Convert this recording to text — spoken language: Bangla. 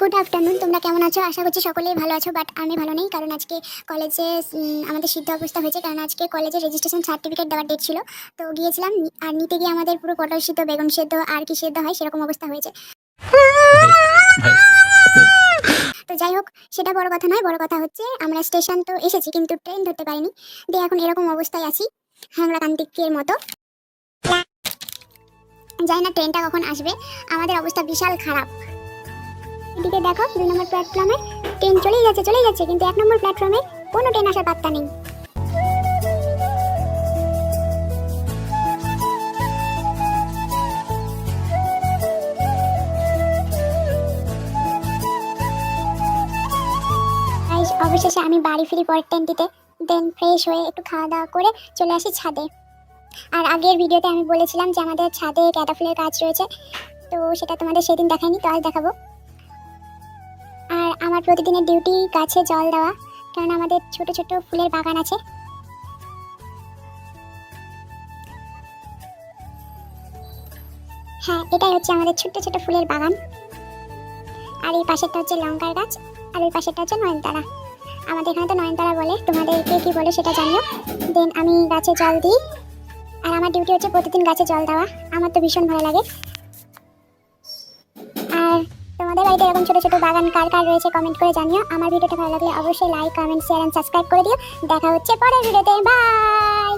গুড আফটারনুন তোমরা কেমন আছো? আশা করছি সকলেই ভালো আছো বাট আমি ভালো নেই, কারণ আজকে কলেজে আমাদের সিদ্ধ অবস্থা হয়েছে, কারণ আজকে কলেজে রেজিস্ট্রেশন সার্টিফিকেট দেওয়ার ডেট ছিল। তো গিয়েছিলাম, আর নিতে গিয়ে আমাদের পুরো পটল সিদ্ধ, বেগুন সেদ্ধ, আর কি সেদ্ধ হয় সেরকম অবস্থা হয়েছে। তো যাই হোক, সেটা বড় কথা নয়, বড় কথা হচ্ছে আমরা স্টেশন তো এসেছি, কিন্তু ট্রেন ধরতে পারিনি। দিয়ে এখন এরকম অবস্থায় আছি হ্যাংলা কান্তিকের মতো। জানি না ট্রেনটা কখন আসবে, আমাদের অবস্থা বিশাল খারাপ। এদিকে দেখো, দুই নম্বর প্ল্যাটফর্মে ট্রেন চলেই যাচ্ছে চলেই যাচ্ছে, কিন্তু এক নম্বর প্ল্যাটফর্মে কোনো ট্রেন আসার পাত্তা নেই। অবশেষে আমি বাড়ি ফিরি পরের ট্রেনটিতে দেন ফ্রেশ হয়ে একটু খাওয়া দাওয়া করে চলে আসি ছাদে। আর আগের ভিডিওতে আমি বলেছিলাম যে আমাদের ছাদে গাঁদা ফুলের গাছ রয়েছে, তো সেটা তোমাদের সেদিন দেখাইনি, তো আজ দেখাবো। আমার প্রতিদিনের ডিউটি গাছে জল দেওয়া কারণ আমাদের ছোট ছোট ফুলের বাগান আছে। হ্যাঁ এটাই হচ্ছে আমাদের ছোট্ট ছোট ফুলের বাগান। আর এই পাশেরটা হচ্ছে লঙ্কার গাছ, আর এই পাশেরটা হচ্ছে নয়নতারা। আমাদের এখানে তো নয়নতারা বলে, তোমাদের কে বলে সেটা জানিও। দেন আমি গাছে জল দিই, আর আমার ডিউটি হচ্ছে প্রতিদিন গাছে জল দেওয়া। আমার তো ভীষণ ভালো লাগে। তোমাদের বাড়িতে এরকম ছোট ছোট বাগান কার কার রয়েছে কমেন্ট করে জানিও। আমার ভিডিওটা ভালো লাগলে অবশ্যই like comment share and subscribe করে দিও। দেখা হচ্ছে পরের ভিডিওতে। বাই